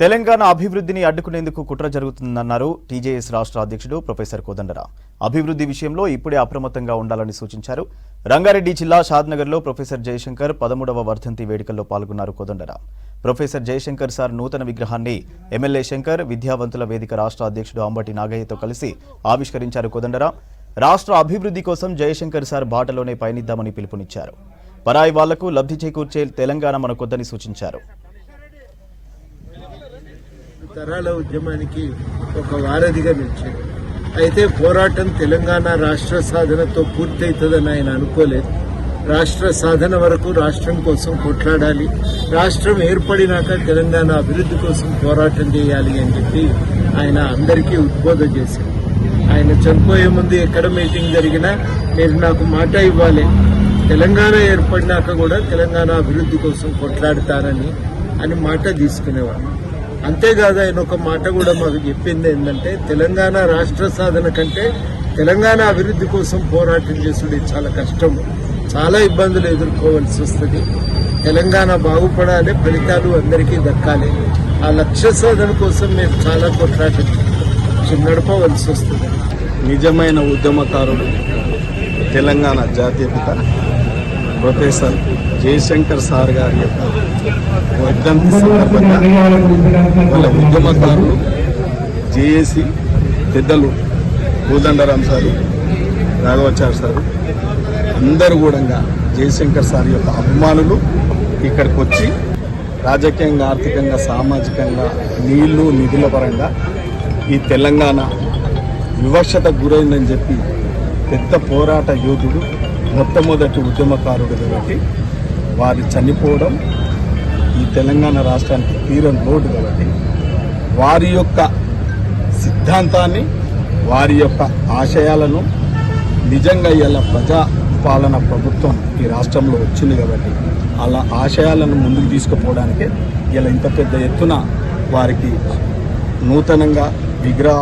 తెలంగాణ అభివృద్ధిని అడ్డుకునేందుకు కుట్ర జరుగుతుందన్నారు టీజేఎస్ రాష్ట్ర అధ్యక్షుడు ప్రొఫెసర్ కోదండరాం. అభివృద్ధి విషయంలో ఇప్పుడే అప్రమత్తంగా ఉండాలని సూచించారు. రంగారెడ్డి జిల్లా షాద్నగర్లో ప్రొఫెసర్ జయశంకర్ పదమూడవ వర్ధంతి వేడుకల్లో పాల్గొన్నారు కోదండరాం. ప్రొఫెసర్ జయశంకర్ సార్ నూతన విగ్రహాన్ని ఎమ్మెల్యే శంకర్ విద్యావంతుల వేదిక రాష్ట్ర అధ్యక్షుడు అంబటి నాగయ్యతో కలిసి ఆవిష్కరించారు కోదండరాం. రాష్ట్ర అభివృద్ధి కోసం జయశంకర్ సార్ బాటలోనే పయనిద్దామని పిలుపునిచ్చారు. పరాయి వాళ్ళకు లబ్ధి చేకూర్చే తెలంగాణ మనకొద్దని సూచించారు. తరాల ఉద్యమానికి ఒక వారధిగా నిలిచాడు. అయితే పోరాటం తెలంగాణ రాష్ట్ర సాధనతో పూర్తవుతుందని ఆయన అనుకోలేదు. రాష్ట్ర సాధన వరకు రాష్ట్రం కోసం కొట్లాడాలి. రాష్ట్రం ఏర్పడినాక తెలంగాణ అభివృద్ధి కోసం పోరాటం చేయాలి అని చెప్పి ఆయన అందరికీ ఉద్బోధ చేశారు. ఆయన చనిపోయే ముందు ఎక్కడ మీటింగ్ జరిగినా మీరు నాకు మాట ఇవ్వాలి. తెలంగాణ ఏర్పడినాక కూడా తెలంగాణ అభివృద్ధి కోసం కొట్లాడతానని అని మాట తీసుకునేవాడు అంతేకాదు ఆయన ఒక మాట కూడా మాకు చెప్పింది ఏంటంటే తెలంగాణ రాష్ట్ర సాధన కంటే తెలంగాణ అభివృద్ధి కోసం పోరాటం చేసుడు చాలా కష్టం. చాలా ఇబ్బందులు ఎదుర్కోవాల్సి వస్తుంది. తెలంగాణ బాగుపడాలి ఫలితాలు అందరికీ దక్కాలి. ఆ లక్ష్య సాధన కోసం మేము చాలా కొట్లాటం నడపవలసి వస్తుంది. నిజమైన ఉద్యమకారుడు తెలంగాణ జాతీయత. ప్రొఫెసర్ జయశంకర్ సార్ గారి యొక్క వర్ధంతి సందర్భంగా వాళ్ళ ఉద్యమకారులు జేఏసి పెద్దలు కోదండరాం సారు రాఘవాచారి సారు అందరూ కూడా జయశంకర్ సార్ యొక్క అభిమానులు ఇక్కడికి వచ్చి రాజకీయంగా ఆర్థికంగా సామాజికంగా నీళ్ళు నిధుల పరంగా ఈ తెలంగాణ వివక్షత గురైందని చెప్పి పెద్ద పోరాట యోధుడు మొట్టమొదటి ఉద్యమకారుడు కాబట్టి వారు చనిపోవడం ఈ తెలంగాణ రాష్ట్రానికి తీరం లోటు కాబట్టి వారి యొక్క సిద్ధాంతాన్ని వారి యొక్క ఆశయాలను నిజంగా ఇలా ప్రజా పాలన ప్రభుత్వం ఈ రాష్ట్రంలో వచ్చింది కాబట్టి అలా ఆశయాలను ముందుకు తీసుకుపోవడానికే ఇలా ఇంత పెద్ద ఎత్తున వారికి నూతనంగా విగ్రహ